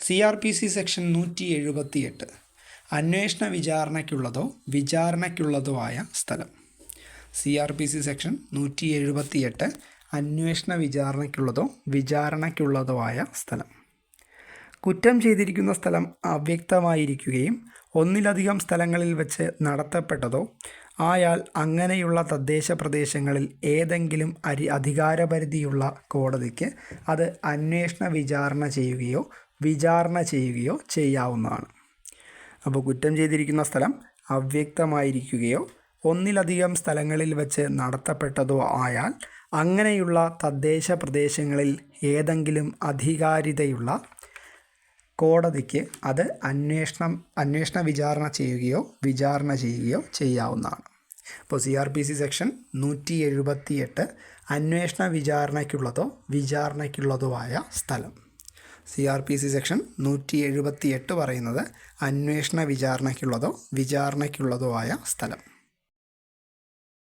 C R P C section നൂറ്റി എഴുപത്തിയെട്ട് അന്വേഷണ വിചാരണയ്ക്കുള്ളതോ വിചാരണയ്ക്കുള്ളതോ ആയ സ്ഥലം. C R P C section നൂറ്റി എഴുപത്തിയെട്ട് അന്വേഷണ വിചാരണയ്ക്കുള്ളതോ വിചാരണയ്ക്കുള്ളതോ ആയ സ്ഥലം. കുറ്റം ചെയ്തിരിക്കുന്ന സ്ഥലം അവ്യക്തമായിരിക്കുകയും ഒന്നിലധികം സ്ഥലങ്ങളിൽ വെച്ച് നടത്തപ്പെട്ടതോ ആയാൽ അങ്ങനെയുള്ള തദ്ദേശ പ്രദേശങ്ങളിൽ ഏതെങ്കിലും അരി അധികാരപരിധിയുള്ള കോടതിക്ക് അത് അന്വേഷണ വിചാരണ ചെയ്യുകയോ വിചാരണ ചെയ്യുകയോ ചെയ്യാവുന്നതാണ്. അപ്പോൾ കുറ്റം ചെയ്തിരിക്കുന്ന സ്ഥലം അവ്യക്തമായിരിക്കുകയോ ഒന്നിലധികം സ്ഥലങ്ങളിൽ വെച്ച് നടത്തപ്പെട്ടതോ ആയാൽ അങ്ങനെയുള്ള തദ്ദേശ പ്രദേശങ്ങളിൽ ഏതെങ്കിലും അധികാരിതയുള്ള കോടതിക്ക് അത് അന്വേഷണം അന്വേഷണ വിചാരണ ചെയ്യുകയോ വിചാരണ ചെയ്യുകയോ ചെയ്യാവുന്നതാണ്. ഇപ്പോൾ C R P C section നൂറ്റി എഴുപത്തിയെട്ട് അന്വേഷണ വിചാരണയ്ക്കുള്ളതോ വിചാരണയ്ക്കുള്ളതോ ആയ സ്ഥലം. C R P C section നൂറ്റി എഴുപത്തി എട്ട് പറയുന്നത് അന്വേഷണ വിചാരണയ്ക്കുള്ളതോ വിചാരണയ്ക്കുള്ളതോ ആയ സ്ഥലം.